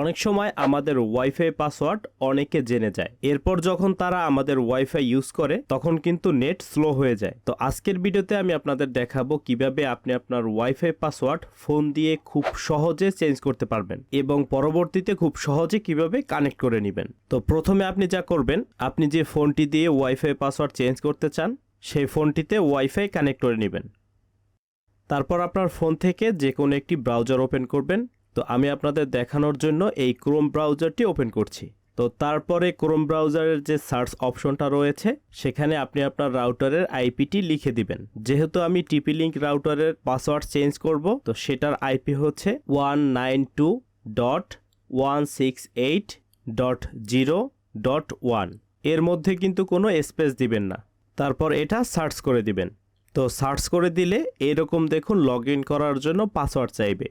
অনেক সময় আমাদের ওয়াইফাই পাসওয়ার্ড অনেকে জেনে যায়। এরপর যখন তারা আমাদের ওয়াইফাই ইউজ করে, তখন কিন্তু নেট স্লো হয়ে যায়। তো আজকের ভিডিওতে আমি আপনাদের দেখাবো কীভাবে আপনি আপনার ওয়াইফাই পাসওয়ার্ড ফোন দিয়ে খুব সহজে চেঞ্জ করতে পারবেন এবং পরবর্তীতে খুব সহজে কীভাবে কানেক্ট করে নেবেন। তো প্রথমে আপনি যা করবেন, আপনি যে ফোনটি দিয়ে ওয়াইফাই পাসওয়ার্ড চেঞ্জ করতে চান, সেই ফোনটিতে ওয়াইফাই কানেক্ট করে নেবেন। তারপর আপনার ফোন থেকে যে কোনো একটি ব্রাউজার ওপেন করবেন। তো আমি আপনাদের দেখানোর জন্য এই ক্রোম ব্রাউজারটি ওপেন করছি। তো তারপরে ক্রোম ব্রাউজারের যে সার্চ অপশনটা রয়েছে, সেখানে আপনি আপনার রাউটারের আইপিটি লিখে দিবেন। যেহেতু আমি টিপি লিঙ্ক রাউটারের পাসওয়ার্ড চেঞ্জ করব, তো সেটার আইপি হচ্ছে one nine two dot one six eight dot zero dot ওয়ানের মধ্যে কিন্তু কোনো স্পেস দিবেন না। তারপর এটা সার্চ করে দিবেন। তো সার্চ করে দিলে এরকম দেখুন লগ করার জন্য পাসওয়ার্ড চাইবে।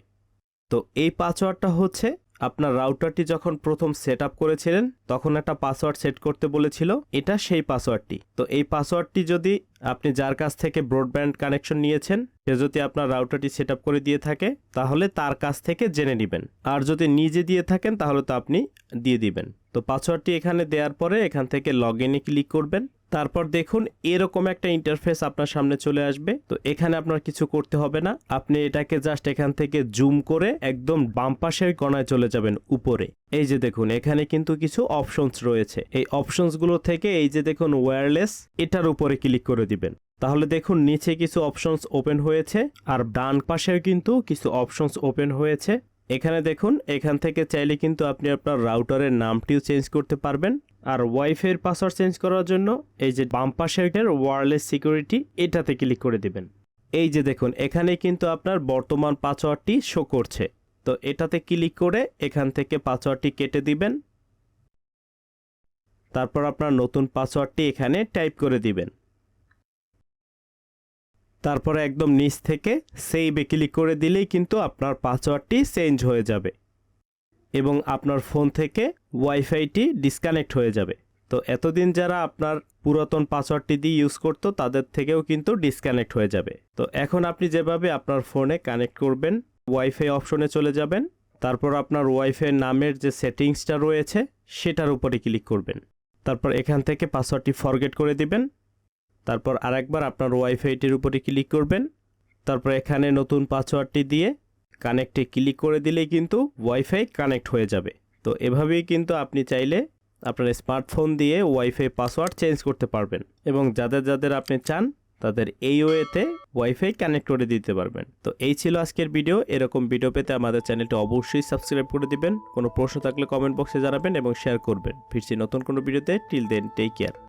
তো এই পাসওয়ার্ডটা হচ্ছে আপনার রাউটারটি যখন প্রথম সেট আপ করেছিলেন, তখন একটা পাসওয়ার্ড সেট করতে বলেছিল, এটা সেই পাসওয়ার্ডটি। তো এই পাসওয়ার্ডটি যদি আপনি যার কাছ থেকে ব্রডব্যান্ড কানেকশন নিয়েছেন, সে যদি আপনার রাউটারটি সেট আপ করে দিয়ে থাকে, তাহলে তার কাছ থেকে জেনে নেবেন। আর যদি নিজে দিয়ে থাকেন, তাহলে তো আপনি দিয়ে দিবেন। তো পাসওয়ার্ডটি এখানে দেওয়ার পরে এখান থেকে লগ ইনে ক্লিক করবেন। তারপর দেখুন এরকম একটা ইন্টারফেস আপনার সামনে চলে আসবে। তো এখানে আপনার কিছু করতে হবে না। আপনি এটাকে জাস্ট এখান থেকে জুম করে একদম বাম পাশের কোনায় চলে যাবেন, উপরে। এই যে দেখুন, এখানে কিন্তু কিছু অপশনস রয়েছে। এই অপশনসগুলো থেকে এই যে দেখুন ওয়্যারলেস এটার উপরে ক্লিক করে দিবেন। তাহলে দেখুন নিচে কিছু অপশনস ওপেন হয়েছে, আর ডান পাশেও কিন্তু কিছু অপশনস ওপেন হয়েছে। এখানে দেখুন, এখান থেকে চাইলে কিন্তু আপনি আপনার রাউটারের নামটিও চেঞ্জ করতে পারবেন। আর ওয়াইফাইয়ের পাসওয়ার্ড চেঞ্জ করার জন্য এই যে বাম পাশের ওয়ারলেস সিকিউরিটি এটাতে ক্লিক করে দিবেন। এই যে দেখুন, এখানে কিন্তু আপনার বর্তমান পাসওয়ার্ডটি শো করছে। তো এটাতে ক্লিক করে এখান থেকে পাসওয়ার্ডটি কেটে দিবেন। তারপর আপনার নতুন পাসওয়ার্ডটি এখানে টাইপ করে দিবেন। তারপরে একদম নিচ থেকে সেইভে ক্লিক করে দিলেই কিন্তু আপনার পাসওয়ার্ডটি চেঞ্জ হয়ে যাবে এবং আপনার ফোন থেকে ওয়াইফাইটি ডিসকানেক্ট হয়ে যাবে। তো এতদিন যারা আপনার পুরাতন পাসওয়ার্ডটি দিয়ে ইউজ করতো, তাদের থেকেও কিন্তু ডিসকানেক্ট হয়ে যাবে। তো এখন আপনি যেভাবে আপনার ফোনে কানেক্ট করবেন ওয়াইফাই অপশনে চলে যাবেন, তারপর আপনার ওয়াইফাই নামের যে সেটিংসটা রয়েছে, সেটার উপরে ক্লিক করবেন। তারপর এখান থেকে পাসওয়ার্ডটি ফরগেট করে দিবেন। তারপর আরেকবার আপনার ওয়াইফাইটির উপরে ক্লিক করবেন। তারপর এখানে নতুন পাসওয়ার্ডটি দিয়ে কানেক্টে ক্লিক করে দিলেই কিন্তু ওয়াইফাই কানেক্ট হয়ে যাবে। তো এভাবেই কিন্তু আপনি চাইলে আপনার স্মার্টফোন দিয়ে ওয়াইফাই পাসওয়ার্ড চেঞ্জ করতে পারবেন এবং যাদের যাদের আপনি চান তাদের এই ওয়েতে ওয়াইফাই কানেক্ট করে দিতে পারবেন। তো এই ছিল আজকের ভিডিও। এরকম ভিডিও পেতে আমাদের চ্যানেলটি অবশ্যই সাবস্ক্রাইব করে দিবেন। কোনো প্রশ্ন থাকলে কমেন্ট বক্সে জানাবেন এবং শেয়ার করবেন। ফিরছি নতুন কোনো ভিডিওতে। Till then, take care.